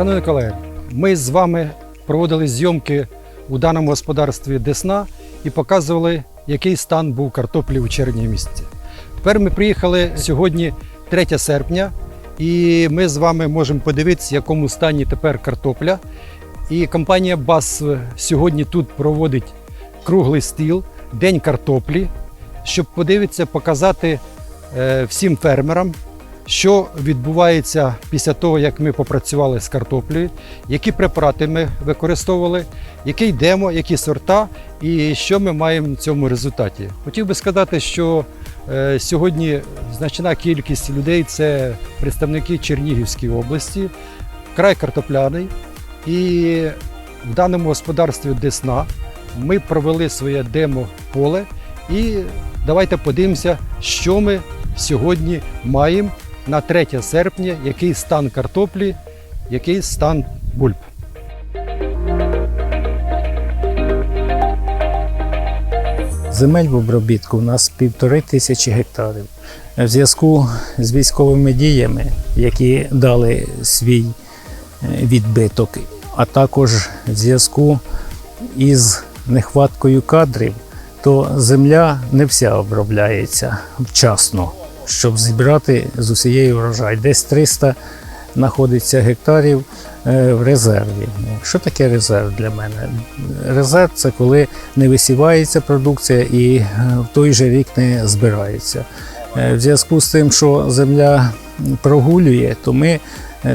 Шановні колеги, ми з вами проводили зйомки у даному господарстві Десна і показували, який стан був картоплі у червні місяці. Тепер ми приїхали сьогодні 3 серпня, і ми з вами можемо подивитися, в якому стані тепер картопля. І компанія БАС сьогодні тут проводить круглий стіл, день картоплі, щоб подивитися, показати е, всім фермерам, що відбувається після того, як ми попрацювали з картоплею, які препарати ми використовували, яке йдемо, які сорта і що ми маємо в цьому результаті. Хотів би сказати, що е, сьогодні значна кількість людей це представники Чернігівської області, край картопляний. І в даному господарстві Десна ми провели своє демо-поле. І давайте подивимося, що ми сьогодні маємо на 3 серпня, який стан картоплі, який стан бульб. Земель в обробітку у нас півтори тисячі гектарів. В зв'язку з військовими діями, які дали свій е, відбиток, а також в зв'язку із нехваткою кадрів, то земля не вся обробляється вчасно, щоб зібрати з усієї врожай. Десь 300 знаходиться гектарів е, в резерві. Що таке резерв для мене? Резерв це коли не висівається продукція і е, в той же рік не збирається. Е, В зв'язку з тим, що земля прогулює, то ми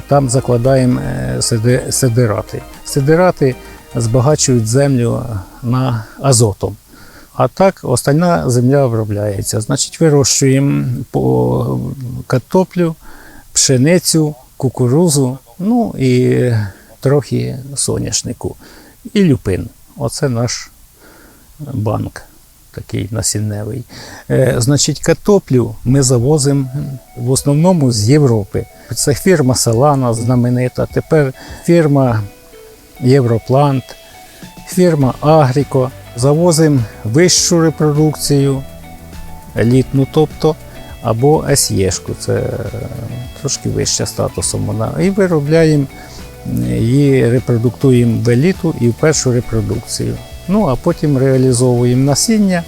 там закладаємо сиди- сидирати. Сидирати збагачують землю на азотом. А так, остальна земля обробляється. Значить, вирощуємо по картоплю, пшеницю, кукурузу, ну і трохи соняшнику. І люпин. Оце наш банк такий насінневий. Е, значить, картоплю ми завозимо в основному з Європи. Це фірма Салана знаменита, тепер фірма Європлант, фірма Агріко. Завозимо вищу репродукцію, елітну, тобто, або СЄшку, це е, трошки вища статусом вона. І виробляємо її, репродуктуємо в еліту і в першу репродукцію. Ну, а потім реалізовуємо насіння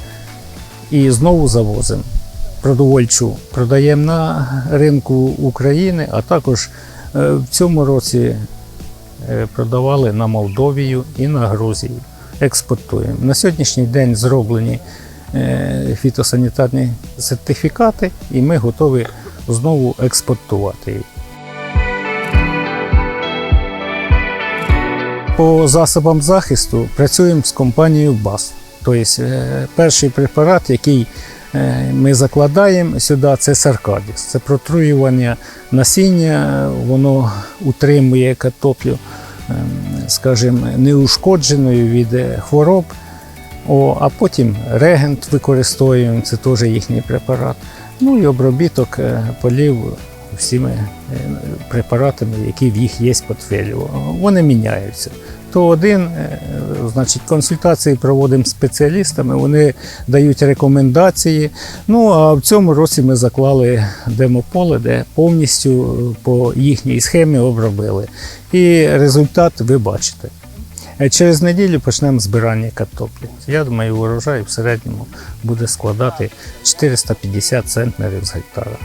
і знову завозимо. Продовольчу продаємо на ринку України, а також е, в цьому році е, продавали на Молдовію і на Грузію. Експортуємо. На сьогоднішній день зроблені е, фітосанітарні сертифікати, і ми готові знову експортувати їх. По засобам захисту працюємо з компанією БАС. Тобто перший препарат, який е, ми закладаємо сюди, це Саркадіс. Це протруювання насіння, воно утримує картоплю, ем, скажімо, неушкодженою від е, хвороб. О, а потім регент використовуємо, це теж їхній препарат. Ну і обробіток е, полів всіми е, препаратами, які в їх є з портфелю. Вони міняються. То один, е, значить, консультації проводимо спеціалістами, вони дають рекомендації. Ну а в цьому році ми заклали демополе, де повністю е, по їхній схемі обробили. І результат ви бачите. Е, Через неділю почнемо збирання картоплі. Я думаю, урожай в середньому буде складати 450 центнерів з гектара.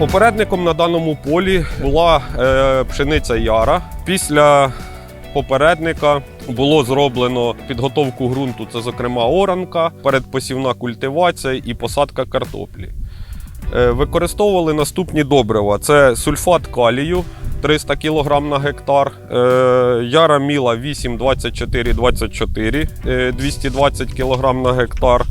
Попередником на даному полі була е, пшениця Яра. Після попередника було зроблено підготовку ґрунту, це зокрема оранка, передпосівна культивація і посадка картоплі. Е, використовували наступні добрива: це сульфат калію 300 кг на гектар, е, яра міла 8, 24, 24, е, 220 кг на гектар.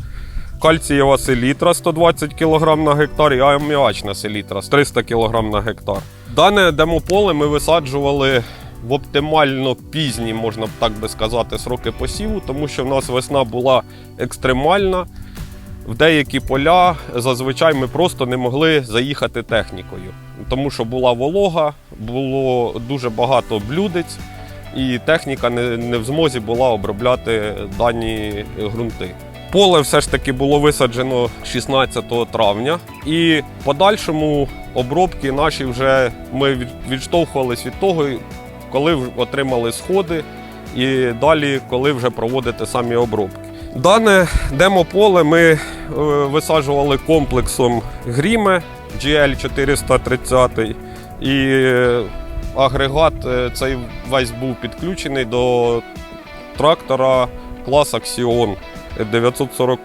Кальцієва селітра 120 кг на гектар і аміачна селітра 300 кг на гектар. Дане демополе ми висаджували в оптимально пізні, можна так би сказати, сроки посіву, тому що в нас весна була екстремальна. в деякі поля зазвичай ми просто не могли заїхати технікою, тому що була волога, було дуже багато блюдець, і техніка не, не в змозі була обробляти дані ґрунти. Поле все ж таки було висаджено 16 травня, і в подальшому обробки наші вже ми від- відштовхувались від того, коли отримали сходи, і далі, коли вже проводити самі обробки. Дане демополе ми е, висаджували комплексом Гріме GL 430 і е, агрегат е, цей весь був підключений до трактора клас Axion 940.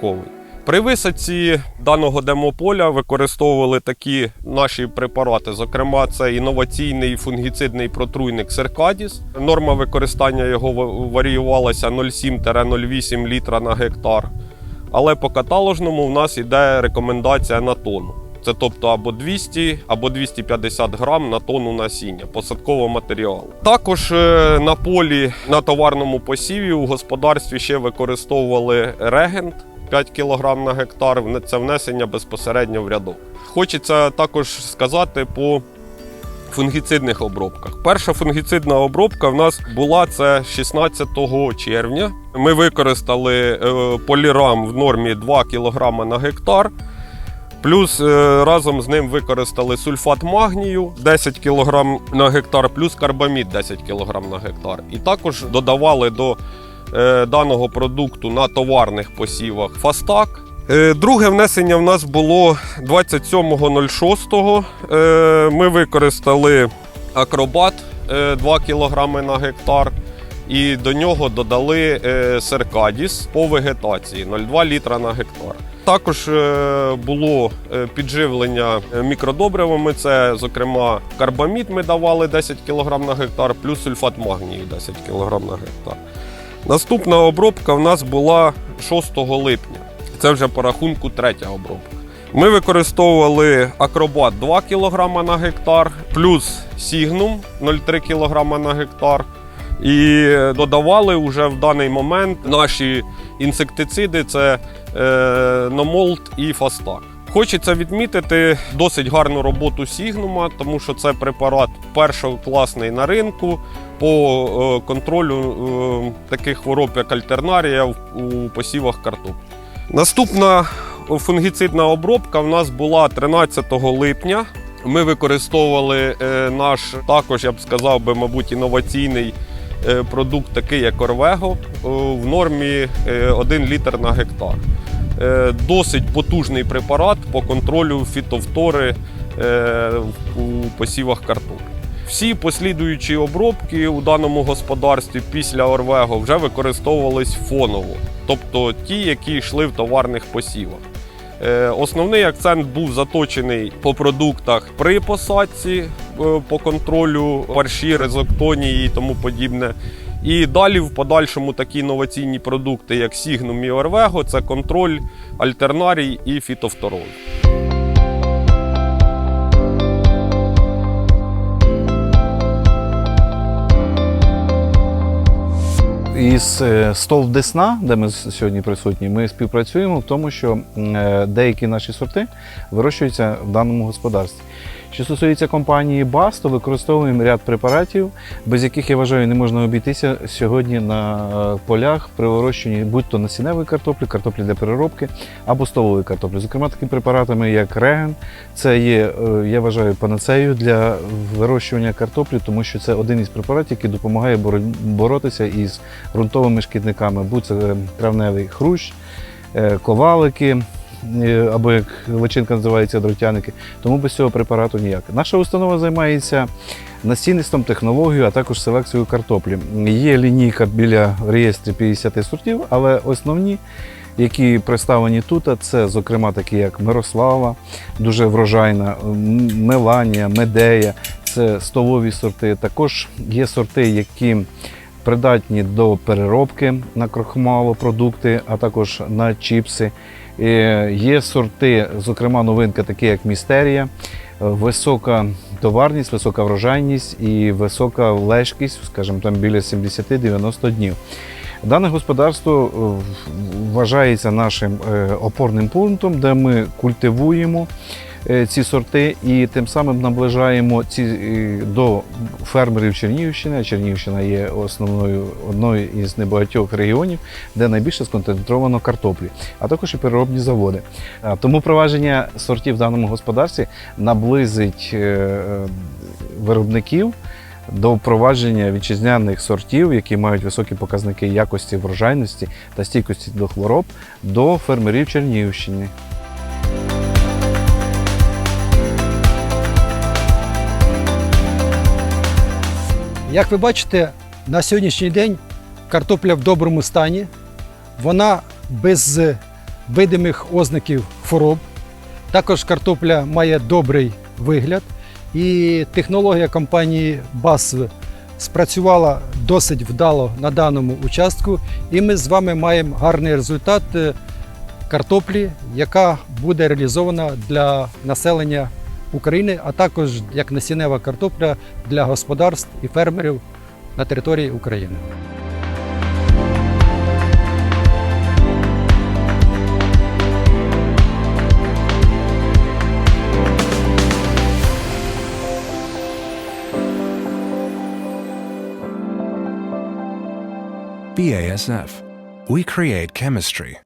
При висадці даного демополя використовували такі наші препарати. Зокрема, це інноваційний фунгіцидний протруйник Серкадіс. Норма використання його варіювалася 0,7-0,8 літра на гектар. Але по каталожному в нас іде рекомендація на тонну. Це тобто або 200, або 250 грам на тонну насіння посадкового матеріалу. Також е, на полі на товарному посіві у господарстві ще використовували регент 5 кг на гектар. Це внесення безпосередньо в рядок. Хочеться також сказати по фунгіцидних обробках. Перша фунгіцидна обробка в нас була це 16 червня. Ми використали е, полірам в нормі 2 кг на гектар. Плюс е, разом з ним використали сульфат магнію 10 кг на гектар, плюс карбамід 10 кг на гектар. І також додавали до е, даного продукту на товарних посівах фастак. Е, Друге внесення в нас було 27.06. Е, Ми використали акробат е, 2 кг на гектар. І до нього додали е, серкадіс по вегетації 0,2 літра на гектар. Також е, було е, підживлення мікродобривами. Це, зокрема, карбамід ми давали 10 кг на гектар, плюс сульфат магнію 10 кг на гектар. Наступна обробка в нас була 6 липня. Це вже по рахунку третя обробка. Ми використовували акробат 2 кг на гектар, плюс сігнум 0,3 кг на гектар. І додавали вже в даний момент наші інсектициди це е, Номолт і Фастак. Хочеться відмітити досить гарну роботу Сігнума, тому що це препарат першокласний на ринку по е, контролю е, таких хвороб, як альтернарія у посівах картоплі. Наступна фунгіцидна обробка в нас була 13 липня. Ми використовували е, наш також, я б сказав би, мабуть, інноваційний продукт, такий як Орвего, е, в нормі е, 1 літр на гектар. Е, Досить потужний препарат по контролю фітовтори е, у посівах картоплі. Всі послідуючі обробки у даному господарстві після Орвего вже використовувались фоново, тобто ті, які йшли в товарних посівах. Е, Основний акцент був заточений по продуктах при посадці, е, по контролю парші, резоктонії і тому подібне. І далі в подальшому такі інноваційні продукти, як Сігнум і Орвего, це контроль альтернарій і фітофторол. Із е, стов Десна, де ми сьогодні присутні, ми співпрацюємо в тому, що е, деякі наші сорти вирощуються в даному господарстві. Що стосується компанії БАС, то використовуємо ряд препаратів, без яких я вважаю не можна обійтися сьогодні на е, полях при вирощуванні будь-то насінневої картоплі, картоплі для переробки або столової картоплі. Зокрема, такими препаратами, як реген, це є, е, я вважаю, панацею для вирощування картоплі, тому що це один із препаратів, який допомагає боротися із ґрунтовими шкідниками, будь це е, травневий хрущ, ковалики. Е, Або як личинка називається дротяники, тому без цього препарату ніяк. Наша установа займається насінництвом, технологією, а також селекцією картоплі. Є лінійка біля реєстрі 50 сортів, але основні, які представлені тут, це, зокрема, такі як Мирослава, дуже врожайна, Меланія, Медея, це столові сорти. Також є сорти, які придатні до переробки на крохмалопродукти, а також на чіпси. Є сорти, зокрема, новинка, такі як Містерія, висока товарність, висока врожайність і висока лежкість, скажімо, там біля 70-90 днів. Дане господарство е, вважається нашим е, опорним пунктом, де ми культивуємо ці сорти і тим самим наближаємо ці е, до фермерів Чернігівщини. Чернігівщина є основною одною із небагатьох регіонів, де найбільше сконцентровано картоплі, а також і переробні заводи. Тому провадження сортів в даному господарстві наблизить е, е, виробників до впровадження вітчизняних сортів, які мають високі показники якості врожайності та стійкості до хвороб, до фермерів Чернігівщини. Як ви бачите, на сьогоднішній день картопля в доброму стані, вона без видимих ознаків хвороб. Також картопля має добрий вигляд, і технологія компанії BASF спрацювала досить вдало на даному участку. І ми з вами маємо гарний результат е, картоплі, яка буде реалізована для населення України, а також як насіннева картопля для господарств і фермерів на території України. BASF. We create chemistry.